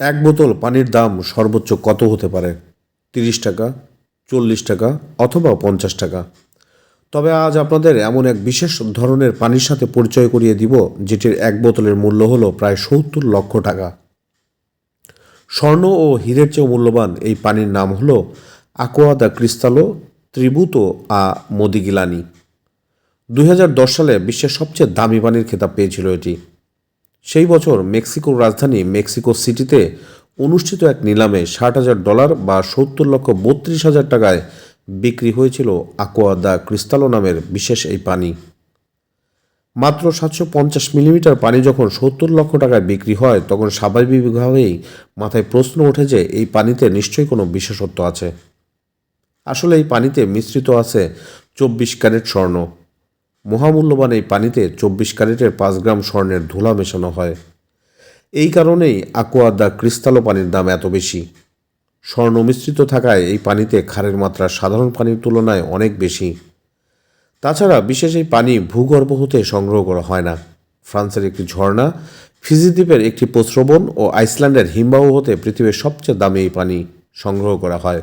এক বোতল পানির দাম সর্বোচ্চ কত হতে পারে? তিরিশ টাকা, চল্লিশ টাকা অথবা পঞ্চাশ টাকা। তবে আজ আপনাদের এমন এক বিশেষ ধরনের পানির সাথে পরিচয় করিয়ে দিব, যেটির এক বোতলের মূল্য হলো প্রায় সত্তর লক্ষ টাকা। স্বর্ণ ও হীরের চেয়েও মূল্যবান এই পানির নাম হলো আকোয়া দ্য ক্রিস্তালো ত্রিবুতো আ মোদিগিলানি। দুই সালে বিশ্বের সবচেয়ে দামি পানির খেতাব পেয়েছিল এটি। সেই বছর মেক্সিকোর রাজধানী মেক্সিকো সিটিতে অনুষ্ঠিত এক নিলামে ষাট হাজার ডলার বা সত্তর লক্ষ বত্রিশ হাজার টাকায় বিক্রি হয়েছিল আকোয়া দ্য ক্রিস্তালো নামের বিশেষ এই পানি। মাত্র সাতশো পঞ্চাশ মিলিমিটার পানি যখন সত্তর লক্ষ টাকায় বিক্রি হয়, তখন স্বাভাবিকভাবেই মাথায় প্রশ্ন ওঠে যে এই পানিতে নিশ্চয়ই কোনো বিশেষত্ব আছে। আসলে এই পানিতে মিশ্রিত আছে চব্বিশ ক্যারেট স্বর্ণ। মহামূল্যবান এই পানিতে চব্বিশ ক্যারেটের পাঁচ গ্রাম স্বর্ণের ধুলা মেশানো হয়। এই কারণেই আকোয়া দ্য ক্রিস্তালো পানির দাম এত বেশি। স্বর্ণ মিশ্রিত থাকায় এই পানিতে ক্ষারের মাত্রা সাধারণ পানির তুলনায় অনেক বেশি। তাছাড়া বিশেষ এই পানি ভূগর্ভ হতে সংগ্রহ করা হয় না। ফ্রান্সের একটি ঝর্ণা, ফিজি দ্বীপের একটি প্রস্রবণ ও আইসল্যান্ডের হিমবাহ হতে পৃথিবীর সবচেয়ে দামি এই পানি সংগ্রহ করা হয়।